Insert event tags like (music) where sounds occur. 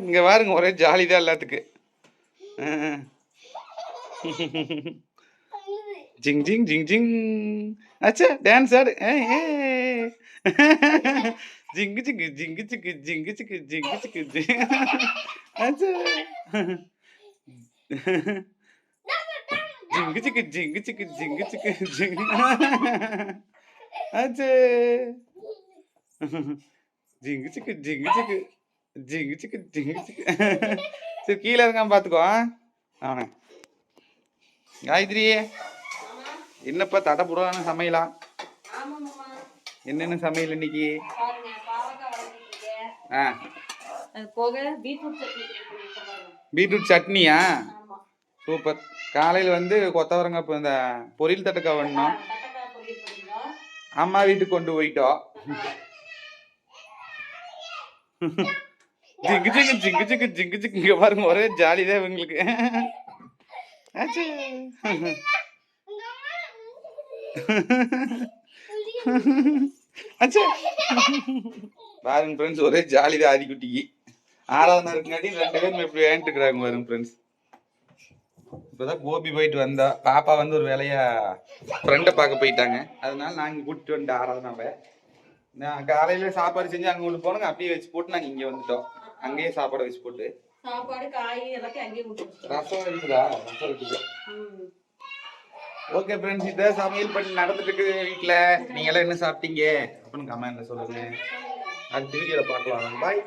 இங்க பாருங்க ஒரே ஜாலி தான் எல்லாத்துக்கு ஆ. ஜிங் ஜிங் ஜிங் ஜிங் அச்சா டான்ஸ் ஆடு ஏய், ஏய். ஜிங்கு சிக்கு ஜிங்கு சிக்கு ஜிங்கு சிக்கு ஜிங்கு சிக்கு ஜி அச்சா ஜிங்கு சிக்கு ஜிங்கு சிக்கு ஜிங்கு சிக்கு ஜிங் அச்சே ஜிங்கு சிக்கு ஜிங்கு சிக்கு ஜிங்கு சிக்கு ஜிங்கு சிக்கு சரி கீழே இருக்காம பார்த்துக்கோ அவனை. காயத்ரி என்னப்பா தடை போடுவான சமையலா? என்னென்ன சமையல் இன்னைக்கு? இருக்கேன் ஆ பீட்ரூட் சட்னியா? சூப்பர். காலையில் வந்து கொத்தவரங்க இப்போ இந்த பொரியல் தட்டக்காய் வேணும்? அம்மா வீட்டுக்கு கொண்டு போயிட்டோம். (laughs) ஜிங்கு ஜிங்கு (laughs) ஜிங்கு ஜிங்கு ஜிங்கு ஜிங்கு இங்க பாருங்க ஒரே ஜாலி தான் இவங்களுக்கு. ஆச்சு. ஆச்சு. பாருங்க ஃப்ரெண்ட்ஸ் ஒரே ஜாலி தான் ஆதிக்குட்டிக்கு ஆறாவது இருக்குங்காட்டி ரெண்டு பேரும் இப்படி விளையாண்டுட்டு இருக்கிறாங்க பாருங்க ஃப்ரெண்ட்ஸ் இப்போதான் கோபி போயிட்டு வந்தா பாப்பா வந்து ஒரு வேலையா ஃப்ரெண்டை பார்க்க போயிட்டாங்க. அதனால நாங்க கூட்டிட்டு வந்துட்டு ஆறாவது நான் காலையில சாப்பாடு செஞ்சு அங்க கொண்டு போனோங்க அப்படியே வச்சு போட்டு நாங்க இங்க வந்துட்டோம். அங்கேயே சாப்பாடு வச்சு போட்டு. சாப்பாடு காய் எல்லாத்தையும் அங்கேயே கொடுத்து ரசம் இருக்குதா? ரசம் இருக்குது. ஓகே ஃப்ரெண்ட்ஸ் இதை சமையல் பண்ணி நடந்துட்டு இருக்குது வீட்டில் நீங்க எல்லாம் என்ன சாப்பிட்டீங்க? அப்படின்னு கமெண்ட்ல சொல்லுங்க. அடுத்த வீடியோல பார்க்கலாம். பாய்